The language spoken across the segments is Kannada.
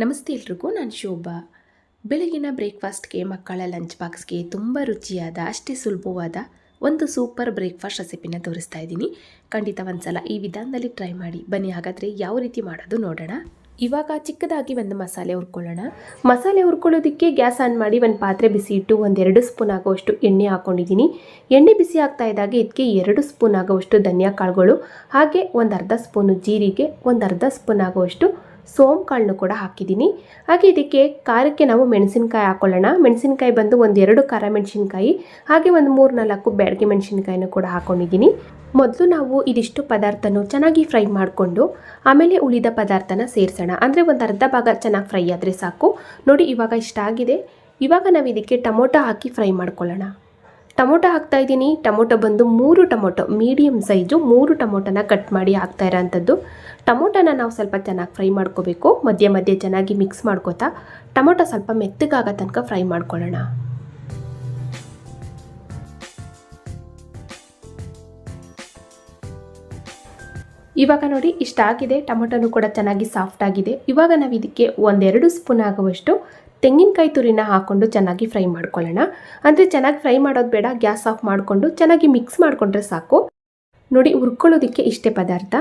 ನಮಸ್ತೆ ಎಲ್ರಿಗೂ, ನಾನು ಶೋಭಾ. ಬೆಳಗಿನ ಬ್ರೇಕ್ಫಾಸ್ಟ್ಗೆ ಮಕ್ಕಳ ಲಂಚ್ ಬಾಕ್ಸ್ಗೆ ತುಂಬ ರುಚಿಯಾದ, ಅಷ್ಟೇ ಸುಲಭವಾದ ಒಂದು ಸೂಪರ್ ಬ್ರೇಕ್ಫಾಸ್ಟ್ ರೆಸಿಪಿನ ತೋರಿಸ್ತಾ ಇದ್ದೀನಿ. ಖಂಡಿತ ಒಂದ್ಸಲ ಈ ವಿಧಾನದಲ್ಲಿ ಟ್ರೈ ಮಾಡಿ. ಬನ್ನಿ, ಹಾಗಾದರೆ ಯಾವ ರೀತಿ ಮಾಡೋದು ನೋಡೋಣ. ಇವಾಗ ಚಿಕ್ಕದಾಗಿ ಒಂದು ಮಸಾಲೆ ಹುರ್ಕೊಳ್ಳೋಣ. ಮಸಾಲೆ ಹುರ್ಕೊಳ್ಳೋದಕ್ಕೆ ಗ್ಯಾಸ್ ಆನ್ ಮಾಡಿ ಒಂದು ಪಾತ್ರೆ ಬಿಸಿ ಇಟ್ಟು ಒಂದೆರಡು ಸ್ಪೂನ್ ಆಗುವಷ್ಟು ಎಣ್ಣೆ ಹಾಕ್ಕೊಂಡಿದ್ದೀನಿ ಎಣ್ಣೆ ಬಿಸಿ ಆಗ್ತಾ ಇದ್ದಾಗ ಇದಕ್ಕೆ ಎರಡು ಸ್ಪೂನ್ ಆಗುವಷ್ಟು ಧನಿಯಾ ಕಾಳುಗಳು, ಹಾಗೆ ಒಂದು ಅರ್ಧ ಸ್ಪೂನು ಜೀರಿಗೆ ಒಂದು ಅರ್ಧ ಸ್ಪೂನ್ ಆಗುವಷ್ಟು ಸೋಮ್ ಕಾಳನ್ನು ಕೂಡ ಹಾಕಿದ್ದೀನಿ. ಹಾಗೆ ಇದಕ್ಕೆ ಖಾರಕ್ಕೆ ನಾವು ಮೆಣಸಿನಕಾಯಿ ಹಾಕೊಳ್ಳೋಣ. ಮೆಣಸಿನಕಾಯಿ ಬಂದು ಒಂದೆರಡು ಖಾರ ಮೆಣಸಿನಕಾಯಿ, ಹಾಗೆ ಒಂದು ಮೂರು ನಾಲ್ಕು ಬ್ಯಾಡಗೆ ಮೆಣಸಿನಕಾಯಿನೂ ಕೂಡ ಹಾಕ್ಕೊಂಡಿದ್ದೀನಿ ಮೊದಲು ನಾವು ಇದಿಷ್ಟು ಪದಾರ್ಥನೂ ಚೆನ್ನಾಗಿ ಫ್ರೈ ಮಾಡಿಕೊಂಡು, ಆಮೇಲೆ ಉಳಿದ ಪದಾರ್ಥನ ಸೇರಿಸೋಣ. ಅಂದರೆ ಒಂದು ಅರ್ಧ ಭಾಗ ಚೆನ್ನಾಗಿ ಫ್ರೈ ಆದರೆ ಸಾಕು. ನೋಡಿ ಇವಾಗ ಇಷ್ಟ ಆಗಿದೆ ಇವಾಗ ನಾವು ಇದಕ್ಕೆ ಟೊಮೊಟೊ ಹಾಕಿ ಫ್ರೈ ಮಾಡ್ಕೊಳ್ಳೋಣ. ಟೊಮೊಟೊ ಹಾಕ್ತಾ ಇದ್ದೀನಿ. ಟೊಮೊಟೊ ಬಂದು ಮೂರು ಟೊಮೊಟೊ ಮೀಡಿಯಮ್ ಸೈಜು ಮೂರು ಟೊಮೊಟೊನ ಕಟ್ ಮಾಡಿ ಹಾಕ್ತಾ ಇರೋಂಥದ್ದು. ಟೊಮೊಟೊನ ನಾವು ಸ್ವಲ್ಪ ಚೆನ್ನಾಗಿ ಫ್ರೈ ಮಾಡ್ಕೋಬೇಕು. ಮಧ್ಯೆ ಮಧ್ಯೆ ಚೆನ್ನಾಗಿ ಮಿಕ್ಸ್ ಮಾಡ್ಕೋತಾ, ಟೊಮೊಟೊ ಸ್ವಲ್ಪ ಮೆತ್ತಗಾಗೋ ತನಕ ಫ್ರೈ ಮಾಡ್ಕೊಳ್ಳೋಣ. ಇವಾಗ ನೋಡಿ ಇಷ್ಟ ಆಗಿದೆ. ಟೊಮೊಟೊನು ಕೂಡ ಚೆನ್ನಾಗಿ ಸಾಫ್ಟ್ ಆಗಿದೆ. ಇವಾಗ ನಾವು ಇದಕ್ಕೆ ಒಂದೆರಡು ಸ್ಪೂನ್ ಆಗುವಷ್ಟು ತೆಂಗಿನಕಾಯಿ ತುರಿನ ಹಾಕ್ಕೊಂಡು ಚೆನ್ನಾಗಿ ಫ್ರೈ ಮಾಡ್ಕೊಳ್ಳೋಣ. ಅಂದರೆ ಚೆನ್ನಾಗಿ ಫ್ರೈ ಮಾಡೋದು ಬೇಡ, ಗ್ಯಾಸ್ ಆಫ್ ಮಾಡಿಕೊಂಡು ಚೆನ್ನಾಗಿ ಮಿಕ್ಸ್ ಮಾಡಿಕೊಂಡ್ರೆ ಸಾಕು. ನೋಡಿ ಹುರ್ಕೊಳ್ಳೋದಕ್ಕೆ ಇಷ್ಟೇ ಪದಾರ್ಥ.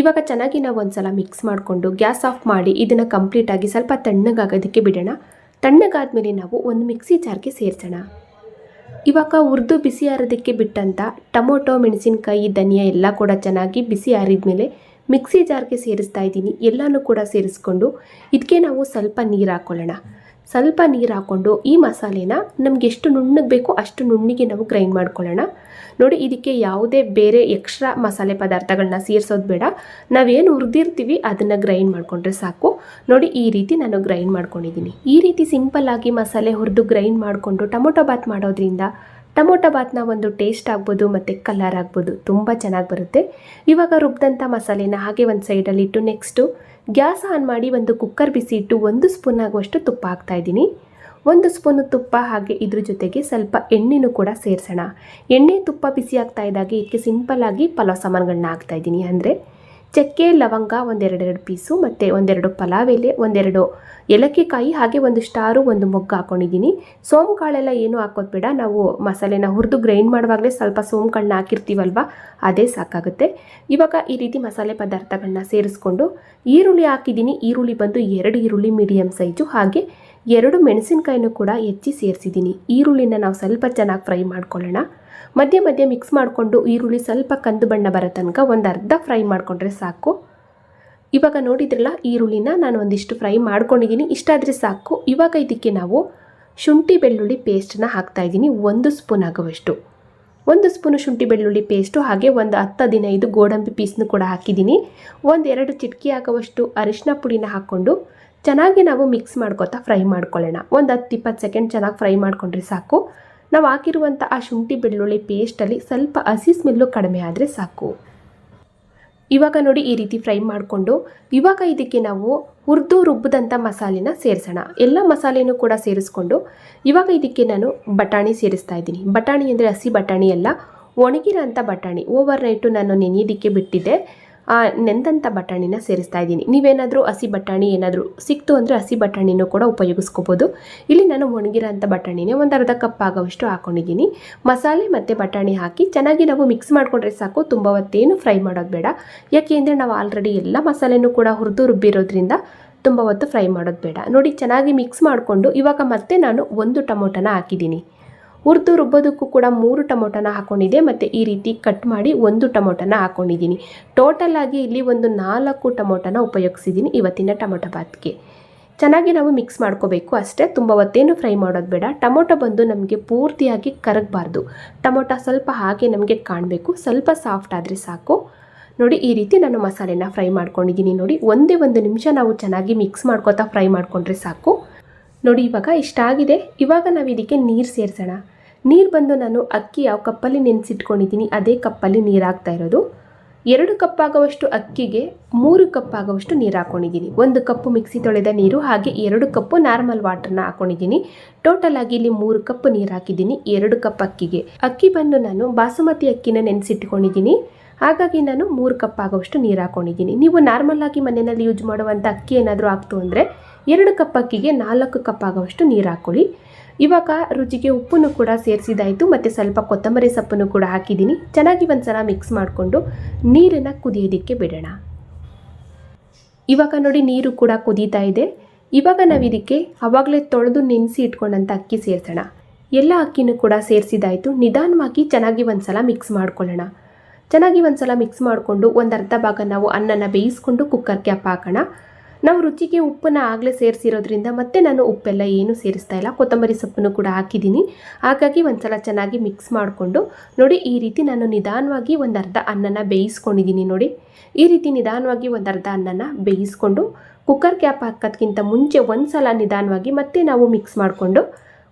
ಇವಾಗ ಚೆನ್ನಾಗಿ ನಾವು ಒಂದ್ಸಲ ಮಿಕ್ಸ್ ಮಾಡಿಕೊಂಡು ಗ್ಯಾಸ್ ಆಫ್ ಮಾಡಿ ಇದನ್ನು ಕಂಪ್ಲೀಟಾಗಿ ಸ್ವಲ್ಪ ತಣ್ಣಗಾಗೋದಕ್ಕೆ ಬಿಡೋಣ. ತಣ್ಣಗಾದ ಮೇಲೆ ನಾವು ಒಂದು ಮಿಕ್ಸಿ ಜಾರ್ಗೆ ಸೇರಿಸೋಣ. ಇವಾಗ ಹುರಿದು ಬಿಸಿ ಆರೋದಕ್ಕೆ ಬಿಟ್ಟಂಥ ಟೊಮೊಟೊ, ಮೆಣಸಿನಕಾಯಿ, ಧನಿಯಾ ಎಲ್ಲ ಕೂಡ ಚೆನ್ನಾಗಿ ಬಿಸಿ ಆರಿದ್ಮೇಲೆ ಮಿಕ್ಸಿ ಜಾರ್ಗೆ ಸೇರಿಸ್ತಾ ಇದ್ದೀನಿ. ಎಲ್ಲನೂ ಕೂಡ ಸೇರಿಸ್ಕೊಂಡು ಇದಕ್ಕೆ ನಾವು ಸ್ವಲ್ಪ ನೀರು ಹಾಕ್ಕೊಳ್ಳೋಣ ಸ್ವಲ್ಪ ನೀರು ಹಾಕ್ಕೊಂಡು ಈ ಮಸಾಲೆನ ನಮ್ಗೆ ಎಷ್ಟು ನುಣ್ಣಗೆ ಬೇಕೋ ಅಷ್ಟು ನುಣ್ಣಿಗೆ ನಾವು ಗ್ರೈಂಡ್ ಮಾಡ್ಕೊಳ್ಳೋಣ. ನೋಡಿ, ಇದಕ್ಕೆ ಯಾವುದೇ ಬೇರೆ ಎಕ್ಸ್ಟ್ರಾ ಮಸಾಲೆ ಪದಾರ್ಥಗಳನ್ನ ಸೇರಿಸೋದು ಬೇಡ. ನಾವೇನು ಹುರಿದಿರ್ತೀವಿ ಅದನ್ನು ಗ್ರೈಂಡ್ ಮಾಡಿಕೊಂಡ್ರೆ ಸಾಕು. ನೋಡಿ, ಈ ರೀತಿ ನಾನು ಗ್ರೈಂಡ್ ಮಾಡ್ಕೊಂಡಿದ್ದೀನಿ. ಈ ರೀತಿ ಸಿಂಪಲ್ ಆಗಿ ಮಸಾಲೆ ಹುರಿದು ಗ್ರೈಂಡ್ ಮಾಡಿಕೊಂಡು ಟೊಮೊಟೊ ಬಾತ್ ಮಾಡೋದ್ರಿಂದ ಟೊಮೊಟೊ ಬಾತ್ನ ಒಂದು ಟೇಸ್ಟ್ ಆಗ್ಬೋದು, ಮತ್ತು ಕಲರ್ ಆಗ್ಬೋದು, ತುಂಬ ಚೆನ್ನಾಗಿ ಬರುತ್ತೆ. ಇವಾಗ ರುಬ್ಬಿದಂಥ ಮಸಾಲೆನ ಹಾಗೆ ಒಂದು ಸೈಡಲ್ಲಿ ಇಟ್ಟು ನೆಕ್ಸ್ಟು ಗ್ಯಾಸ್ ಆನ್ ಮಾಡಿ ಒಂದು ಕುಕ್ಕರ್ ಬಿಸಿ ಇಟ್ಟು ಒಂದು ಸ್ಪೂನ್ ಆಗುವಷ್ಟು ತುಪ್ಪ ಹಾಕ್ತಾಯಿದ್ದೀನಿ ಒಂದು ಸ್ಪೂನು ತುಪ್ಪ ಹಾಗೆ ಇದ್ರ ಜೊತೆಗೆ ಸ್ವಲ್ಪ ಎಣ್ಣೆನೂ ಕೂಡ ಸೇರಿಸೋಣ. ಎಣ್ಣೆ ತುಪ್ಪ ಬಿಸಿ ಆಗ್ತಾ ಇದ್ದಾಗ ಇದಕ್ಕೆ ಸಿಂಪಲ್ಲಾಗಿ ಪಲಾವ್ ಸಾಮಾನುಗಳನ್ನ ಹಾಕ್ತಾಯಿದ್ದೀನಿ ಅಂದರೆ ಚಕ್ಕೆ, ಲವಂಗ ಒಂದೆರಡೆರಡು ಪೀಸು ಮತ್ತು ಒಂದೆರಡು ಪಲಾವ್ ಎಲೆ ಒಂದೆರಡು ಏಲಕ್ಕಿ ಕಾಯಿ ಹಾಗೆ ಒಂದು ಸ್ಟಾರು, ಒಂದು ಮೊಗ್ಗು ಹಾಕ್ಕೊಂಡಿದ್ದೀನಿ ಸೋಂಪು ಕಾಳೆಲ್ಲ ಏನೂ ಹಾಕೋದು ಬೇಡ. ನಾವು ಮಸಾಲೆನ ಹುರಿದು ಗ್ರೈಂಡ್ ಮಾಡುವಾಗಲೇ ಸ್ವಲ್ಪ ಸೋಂಪು ಕಾಳನ್ನ ಹಾಕಿರ್ತೀವಲ್ವ, ಅದೇ ಸಾಕಾಗುತ್ತೆ. ಇವಾಗ ಈ ರೀತಿ ಮಸಾಲೆ ಪದಾರ್ಥಗಳನ್ನ ಸೇರಿಸ್ಕೊಂಡು ಈರುಳ್ಳಿ ಹಾಕಿದ್ದೀನಿ. ಈರುಳ್ಳಿ ಬಂದು ಎರಡು ಈರುಳ್ಳಿ ಮೀಡಿಯಮ್ ಸೈಜು ಹಾಗೆ ಎರಡು ಮೆಣಸಿನಕಾಯಿನೂ ಕೂಡ ಹೆಚ್ಚಿ ಸೇರಿಸಿದ್ದೀನಿ. ಈರುಳ್ಳಿನ ನಾವು ಸ್ವಲ್ಪ ಚೆನ್ನಾಗಿ ಫ್ರೈ ಮಾಡ್ಕೊಳ್ಳೋಣ. ಮಧ್ಯೆ ಮಧ್ಯೆ ಮಿಕ್ಸ್ ಮಾಡಿಕೊಂಡು ಈರುಳ್ಳಿ ಸ್ವಲ್ಪ ಕಂದು ಬಣ್ಣ ಬರೋ ತನಕ ಒಂದು ಅರ್ಧ ಫ್ರೈ ಮಾಡಿಕೊಂಡ್ರೆ ಸಾಕು. ಇವಾಗ ನೋಡಿದ್ರಲ್ಲ, ಈರುಳ್ಳಿನ ನಾನು ಒಂದಿಷ್ಟು ಫ್ರೈ ಮಾಡ್ಕೊಂಡಿದ್ದೀನಿ ಇಷ್ಟಾದರೆ ಸಾಕು. ಇವಾಗ ಇದಕ್ಕೆ ನಾವು ಶುಂಠಿ ಬೆಳ್ಳುಳ್ಳಿ ಪೇಸ್ಟನ್ನ ಹಾಕ್ತಾಯಿದ್ದೀನಿ ಒಂದು ಸ್ಪೂನ್ ಆಗುವಷ್ಟು. ಒಂದು ಸ್ಪೂನು ಶುಂಠಿ ಬೆಳ್ಳುಳ್ಳಿ ಪೇಸ್ಟು, ಹಾಗೆ ಒಂದು ಹತ್ತು ಹದಿನೈದು ಗೋಡಂಬಿ ಪೀಸ್ನು ಕೂಡ ಹಾಕಿದ್ದೀನಿ ಒಂದೆರಡು ಚಿಟಕಿ ಆಗುವಷ್ಟು ಅರಿಶಿನ ಪುಡಿನ ಹಾಕ್ಕೊಂಡು ಚೆನ್ನಾಗಿ ನಾವು ಮಿಕ್ಸ್ ಮಾಡ್ಕೊತಾ ಫ್ರೈ ಮಾಡ್ಕೊಳ್ಳೋಣ. ಒಂದು ಹತ್ತು ಇಪ್ಪತ್ತು ಸೆಕೆಂಡ್ ಚೆನ್ನಾಗಿ ಫ್ರೈ ಮಾಡಿಕೊಂಡ್ರೆ ಸಾಕು. ನಾವು ಹಾಕಿರುವಂಥ ಆ ಶುಂಠಿ ಬೆಳ್ಳುಳ್ಳಿ ಪೇಸ್ಟಲ್ಲಿ ಸ್ವಲ್ಪ ಹಸಿ ಸ್ಮೆಲ್ಲು ಕಡಿಮೆ ಆದರೆ ಸಾಕು. ಇವಾಗ ನೋಡಿ ಈ ರೀತಿ ಫ್ರೈ ಮಾಡಿಕೊಂಡು, ಇವಾಗ ಇದಕ್ಕೆ ನಾವು ಹುರಿದು ರುಬ್ಬಿದಂಥ ಮಸಾಲೆನ ಸೇರಿಸೋಣ. ಎಲ್ಲ ಮಸಾಲೆನೂ ಕೂಡ ಸೇರಿಸ್ಕೊಂಡು, ಇವಾಗ ಇದಕ್ಕೆ ನಾನು ಬಟಾಣಿ ಸೇರಿಸ್ತಾ ಇದ್ದೀನಿ. ಬಟಾಣಿ ಅಂದರೆ ಹಸಿ ಬಟಾಣಿ ಅಲ್ಲ ಒಣಗಿರೋ ಅಂಥ ಬಟಾಣಿ. ಓವರ್ ನೈಟು ನಾನು ನೆನೆಯೋದಕ್ಕೆ ಬಿಟ್ಟಿದ್ದೆ. ನೆಂದಂಥ ಬಟಾಣಿನ ಸೇರಿಸ್ತಾ ಇದ್ದೀನಿ. ನೀವೇನಾದರೂ ಹಸಿ ಬಟಾಣಿ ಏನಾದರೂ ಸಿಕ್ತು ಅಂದರೆ ಹಸಿ ಬಟಾಣಿನೂ ಕೂಡ ಉಪಯೋಗಿಸ್ಕೋಬೋದು. ಇಲ್ಲಿ ನಾನು ಒಣಗಿರೋಂಥ ಬಟಾಣಿನೇ ಒಂದು ಅರ್ಧ ಕಪ್ ಆಗೋವಷ್ಟು ಹಾಕ್ಕೊಂಡಿದ್ದೀನಿ ಮಸಾಲೆ ಮತ್ತು ಬಟಾಣಿ ಹಾಕಿ ಚೆನ್ನಾಗಿ ನಾವು ಮಿಕ್ಸ್ ಮಾಡಿಕೊಂಡ್ರೆ ಸಾಕು, ತುಂಬ ಹೊತ್ತೇನು ಫ್ರೈ ಮಾಡೋದು ಬೇಡ. ಯಾಕೆ ಅಂದರೆ ನಾವು ಆಲ್ರೆಡಿ ಎಲ್ಲ ಮಸಾಲೆನೂ ಕೂಡ ಹುರಿದು ರುಬ್ಬಿರೋದ್ರಿಂದ ತುಂಬ ಹೊತ್ತು ಫ್ರೈ ಮಾಡೋದು ಬೇಡ. ನೋಡಿ ಚೆನ್ನಾಗಿ ಮಿಕ್ಸ್ ಮಾಡಿಕೊಂಡು ಇವಾಗ ಮತ್ತೆ ನಾನು ಒಂದು ಟೊಮೊಟೊನ ಹಾಕಿದ್ದೀನಿ. ಹುರಿದು ರುಬ್ಬೋದಕ್ಕೂ ಕೂಡ ಮೂರು ಟೊಮೊಟೊನ ಹಾಕ್ಕೊಂಡಿದ್ದೆ ಮತ್ತು ಈ ರೀತಿ ಕಟ್ ಮಾಡಿ ಒಂದು ಟೊಮೊಟೊನ ಹಾಕ್ಕೊಂಡಿದ್ದೀನಿ ಟೋಟಲ್ ಆಗಿ ಇಲ್ಲಿ ಒಂದು ನಾಲ್ಕು ಟೊಮೊಟೊನ ಉಪಯೋಗಿಸಿದ್ದೀನಿ ಇವತ್ತಿನ ಟೊಮೊಟೊ ಬಾತ್ಗೆ. ಚೆನ್ನಾಗಿ ನಾವು ಮಿಕ್ಸ್ ಮಾಡ್ಕೋಬೇಕು ಅಷ್ಟೇ, ತುಂಬ ಹೊತ್ತೇನು ಫ್ರೈ ಮಾಡೋದು ಬೇಡ. ಟೊಮೊಟೊ ಬಂದು ನಮಗೆ ಪೂರ್ತಿಯಾಗಿ ಕರಗಬಾರ್ದು. ಟೊಮೊಟೊ ಸ್ವಲ್ಪ ಹಾಗೆ ನಮಗೆ ಕಾಣಬೇಕು, ಸ್ವಲ್ಪ ಸಾಫ್ಟ್ ಆದರೆ ಸಾಕು. ನೋಡಿ, ಈ ರೀತಿ ನಾನು ಮಸಾಲೆನ ಫ್ರೈ ಮಾಡ್ಕೊಂಡಿದ್ದೀನಿ ನೋಡಿ. ಒಂದೇ ಒಂದು ನಿಮಿಷ ನಾವು ಚೆನ್ನಾಗಿ ಮಿಕ್ಸ್ ಮಾಡ್ಕೋತಾ ಫ್ರೈ ಮಾಡಿಕೊಂಡ್ರೆ ಸಾಕು. ನೋಡಿ, ಇವಾಗ ಇಷ್ಟ ಆಗಿದೆ ಇವಾಗ ನಾವು ಇದಕ್ಕೆ ನೀರು ಸೇರಿಸೋಣ. ನೀರು ಬಂದು ನಾನು ಅಕ್ಕಿ ಯಾವ ಕಪ್ಪಲ್ಲಿ ನೆನೆಸಿಟ್ಕೊಂಡಿದ್ದೀನಿ, ಅದೇ ಕಪ್ಪಲ್ಲಿ ನೀರು ಹಾಕ್ತಾ ಇರೋದು. ಎರಡು ಕಪ್ಪಾಗುವಷ್ಟು ಅಕ್ಕಿಗೆ ಮೂರು ಕಪ್ ಆಗುವಷ್ಟು ನೀರು ಹಾಕ್ಕೊಂಡಿದ್ದೀನಿ ಒಂದು ಕಪ್ಪು ಮಿಕ್ಸಿ ತೊಳೆದ ನೀರು ಹಾಗೆ ಎರಡು ಕಪ್ಪು ನಾರ್ಮಲ್ ವಾಟರ್ನ ಹಾಕ್ಕೊಂಡಿದ್ದೀನಿ ಟೋಟಲ್ ಆಗಿ ಇಲ್ಲಿ ಮೂರು ಕಪ್ ನೀರು ಹಾಕಿದ್ದೀನಿ, ಎರಡು ಕಪ್ ಅಕ್ಕಿಗೆ. ಅಕ್ಕಿ ಬಂದು ನಾನು ಬಾಸುಮತಿ ಅಕ್ಕಿನ ನೆನೆಸಿಟ್ಕೊಂಡಿದ್ದೀನಿ. ಹಾಗಾಗಿ ನಾನು ಮೂರು ಕಪ್ ಆಗುವಷ್ಟು ನೀರು ಹಾಕ್ಕೊಂಡಿದ್ದೀನಿ ನೀವು ನಾರ್ಮಲ್ ಆಗಿ ಮನೆಯಲ್ಲಿ ಯೂಸ್ ಮಾಡುವಂಥ ಅಕ್ಕಿ ಏನಾದರೂ ಆಗ್ತು ಅಂದರೆ ಎರಡು ಕಪ್ ಅಕ್ಕಿಗೆ ನಾಲ್ಕು ಕಪ್ ಆಗುವಷ್ಟು ನೀರು ಹಾಕ್ಕೊಳ್ಳಿ. ಇವಾಗ ರುಚಿಗೆ ಉಪ್ಪನ್ನು ಕೂಡ ಸೇರಿಸಿದಾಯಿತು, ಮತ್ತು ಸ್ವಲ್ಪ ಕೊತ್ತಂಬರಿ ಸೊಪ್ಪನ್ನು ಕೂಡ ಹಾಕಿದ್ದೀನಿ. ಚೆನ್ನಾಗಿ ಒಂದ್ಸಲ ಮಿಕ್ಸ್ ಮಾಡಿಕೊಂಡು ನೀರನ್ನು ಕುದಿಯೋದಕ್ಕೆ ಬಿಡೋಣ. ಇವಾಗ ನೋಡಿ ನೀರು ಕೂಡ ಕುದೀತಾ ಇದೆ. ಇವಾಗ ನಾವು ಇದಕ್ಕೆ ಆವಾಗಲೇ ತೊಳೆದು ನೆನೆಸಿ ಇಟ್ಕೊಂಡಂಥ ಅಕ್ಕಿ ಸೇರಿಸೋಣ. ಎಲ್ಲ ಅಕ್ಕಿನೂ ಕೂಡ ಸೇರಿಸಿದಾಯಿತು. ನಿಧಾನವಾಗಿ ಚೆನ್ನಾಗಿ ಒಂದ್ಸಲ ಮಿಕ್ಸ್ ಮಾಡ್ಕೊಳ್ಳೋಣ. ಚೆನ್ನಾಗಿ ಒಂದ್ಸಲ ಮಿಕ್ಸ್ ಮಾಡಿಕೊಂಡು ಒಂದು ಅರ್ಧ ಭಾಗ ನಾವು ಅನ್ನನ ಬೇಯಿಸ್ಕೊಂಡು ಕುಕ್ಕರ್ ಕ್ಯಾಪ್ ಹಾಕೋಣ. ನಾವು ರುಚಿಗೆ ಉಪ್ಪನ್ನು ಆಗಲೇ ಸೇರಿಸಿರೋದ್ರಿಂದ ಮತ್ತೆ ನಾನು ಉಪ್ಪೆಲ್ಲ ಏನು ಸೇರಿಸ್ತಾ ಇಲ್ಲ. ಕೊತ್ತಂಬರಿ ಸೊಪ್ಪನ್ನು ಕೂಡ ಹಾಕಿದ್ದೀನಿ. ಹಾಗಾಗಿ ಒಂದ್ಸಲ ಚೆನ್ನಾಗಿ ಮಿಕ್ಸ್ ಮಾಡಿಕೊಂಡು ನೋಡಿ, ಈ ರೀತಿ ನಾನು ನಿಧಾನವಾಗಿ ಒಂದು ಅರ್ಧ ಅನ್ನನ ಬೇಯಿಸ್ಕೊಂಡಿದ್ದೀನಿ ನೋಡಿ. ಈ ರೀತಿ ನಿಧಾನವಾಗಿ ಒಂದು ಅರ್ಧ ಅನ್ನನ ಬೇಯಿಸ್ಕೊಂಡು ಕುಕ್ಕರ್ ಕ್ಯಾಪ್ ಹಾಕೋದ್ಕಿಂತ ಮುಂಚೆ ಒಂದು ಸಲ ನಿಧಾನವಾಗಿ ಮತ್ತೆ ನಾವು ಮಿಕ್ಸ್ ಮಾಡಿಕೊಂಡು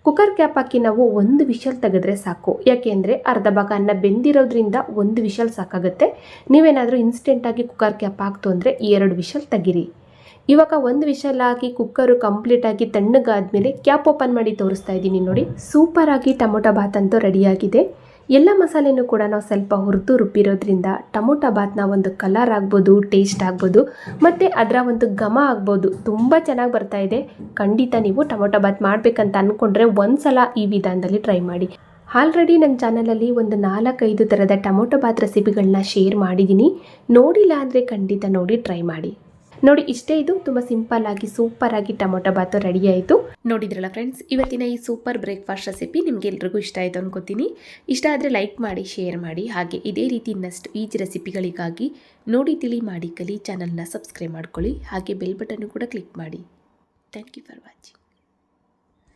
ಕುಕ್ಕರ್ ಕ್ಯಾಪ್ ಹಾಕಿ ನಾವು ಒಂದು ವಿಷಲ್ ತೆಗೆದ್ರೆ ಸಾಕು. ಯಾಕೆಂದರೆ ಅರ್ಧ ಭಾಗ ಅನ್ನ ಬೆಂದಿರೋದ್ರಿಂದ ಒಂದು ವಿಷಲ್ ಸಾಕಾಗುತ್ತೆ. ನೀವೇನಾದರೂ ಇನ್ಸ್ಟೆಂಟಾಗಿ ಕುಕ್ಕರ್ ಕ್ಯಾಪ್ ಹಾಕ್ತು ಅಂದರೆ ಎರಡು ವಿಷಲ್ ತೆಗಿರಿ. ಇವಾಗ ಒಂದು ವಿಷಲ್ ಹಾಕಿ ಕುಕ್ಕರು ಕಂಪ್ಲೀಟಾಗಿ ತಣ್ಣಗಾದ್ಮೇಲೆ ಕ್ಯಾಪ್ ಓಪನ್ ಮಾಡಿ ತೋರಿಸ್ತಾ ಇದ್ದೀನಿ ನೋಡಿ. ಸೂಪರಾಗಿ ಟೊಮೊಟೊ ಬಾತ್ ಅಂತೂ ರೆಡಿಯಾಗಿದೆ ಎಲ್ಲ ಮಸಾಲೆನೂ ಕೂಡ ನಾವು ಸ್ವಲ್ಪ ಹುರಿದು ರುಬ್ಬಿರೋದ್ರಿಂದ ಟೊಮೊಟೊ ಬಾತ್ನ ಒಂದು ಕಲರ್ ಆಗ್ಬೋದು ಟೇಸ್ಟ್ ಆಗ್ಬೋದು, ಮತ್ತು ಅದರ ಒಂದು ಘಮ ಆಗ್ಬೋದು ತುಂಬ ಚೆನ್ನಾಗಿ ಬರ್ತಾ ಇದೆ. ಖಂಡಿತ ನೀವು ಟೊಮೊಟೊ ಬಾತ್ ಮಾಡಬೇಕಂತ ಅಂದ್ಕೊಂಡ್ರೆ ಒಂದು ಸಲ ಈ ವಿಧಾನದಲ್ಲಿ ಟ್ರೈ ಮಾಡಿ. ಆಲ್ರೆಡಿ ನನ್ನ ಚಾನಲಲ್ಲಿ ಒಂದು ನಾಲ್ಕೈದು ಥರದ ಟೊಮೊಟೊ ಬಾತ್ ರೆಸಿಪಿಗಳನ್ನ ಶೇರ್ ಮಾಡಿದ್ದೀನಿ ನೋಡಿಲ್ಲ ಅಂದರೆ ಖಂಡಿತ ನೋಡಿ ಟ್ರೈ ಮಾಡಿ. ನೋಡಿ, ಇಷ್ಟೇ ಇದು. ತುಂಬ ಸಿಂಪಲ್ ಆಗಿ, ಸೂಪರ್ ಆಗಿ ಟೊಮೊಟೊ ಬಾತು ರೆಡಿ ಆಯಿತು. ನೋಡಿದ್ರಲ್ಲ ಫ್ರೆಂಡ್ಸ್ ಇವತ್ತಿನ ಈ ಸೂಪರ್ ಬ್ರೇಕ್ಫಾಸ್ಟ್ ರೆಸಿಪಿ ನಿಮ್ಗೆ ಎಲ್ರಿಗೂ ಇಷ್ಟ ಆಯಿತು ಅನ್ಕೋತೀನಿ. ಇಷ್ಟ ಆದರೆ ಲೈಕ್ ಮಾಡಿ ಶೇರ್ ಮಾಡಿ, ಹಾಗೆ ಇದೇ ರೀತಿ ಇನ್ನಷ್ಟು ಈಜಿ ರೆಸಿಪಿಗಳಿಗಾಗಿ ನೋಡಿ, ತಿಳಿ ಮಾಡಿ, ಕಲಿ ಚಾನಲ್ನ ಸಬ್ಸ್ಕ್ರೈಬ್ ಮಾಡ್ಕೊಳ್ಳಿ. ಹಾಗೆ ಬೆಲ್ ಬಟನ್ನು ಕೂಡ ಕ್ಲಿಕ್ ಮಾಡಿ. Thank you for watching